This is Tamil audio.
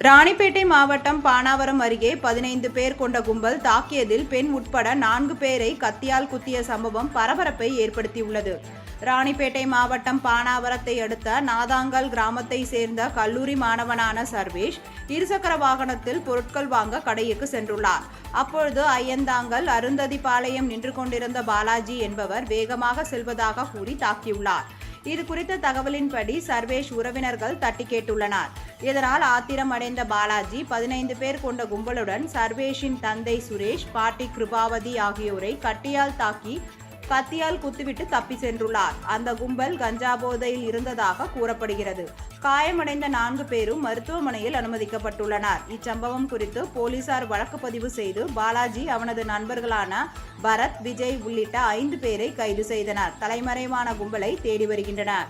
ராணிப்பேட்டை மாவட்டம் பானாவரம் அருகே பதினைந்து பேர் கொண்ட கும்பல் தாக்கியதில் பெண் உட்பட நான்கு பேரை கத்தியால் குத்திய சம்பவம் பரபரப்பை ஏற்படுத்தியுள்ளது. ராணிப்பேட்டை மாவட்டம் பானாவரத்தை அடுத்த நாதாங்கல் கிராமத்தை சேர்ந்த கல்லூரி மாணவனான சர்வேஷ் இருசக்கர வாகனத்தில் பொருட்கள் வாங்க கடைக்கு சென்றுள்ளார். அப்பொழுது ஐயந்தாங்கல் அருந்ததிபாளையம் நின்று கொண்டிருந்த பாலாஜி என்பவர் வேகமாக செல்வதாக கூறி தாக்கியுள்ளார். இது குறித்த தகவலின்படி சர்வேஷ் உறவினர்கள் தட்டி கேட்டுள்ளனர். இதனால் ஆத்திரம் அடைந்த பாலாஜி பதினைந்து பேர் கொண்ட கும்பலுடன் சர்வேஷின் தந்தை சுரேஷ் பாட்டி கிருபாவதி ஆகியோரை கட்டியால் தாக்கி கத்தியால் குத்துவிட்டு தப்பி சென்றுள்ளார். அந்த கும்பல் கஞ்சா போதையில் இருந்ததாக கூறப்படுகிறது. காயமடைந்த நான்கு பேரும் மருத்துவமனையில் அனுமதிக்கப்பட்டுள்ளனர். இச்சம்பவம் குறித்து போலீசார் வழக்கு பதிவு செய்து பாலாஜி அவனது நண்பர்களான பரத் விஜய் உள்ளிட்ட ஐந்து பேரை கைது செய்தனர். தலைமறைவான கும்பலை தேடி வருகின்றனர்.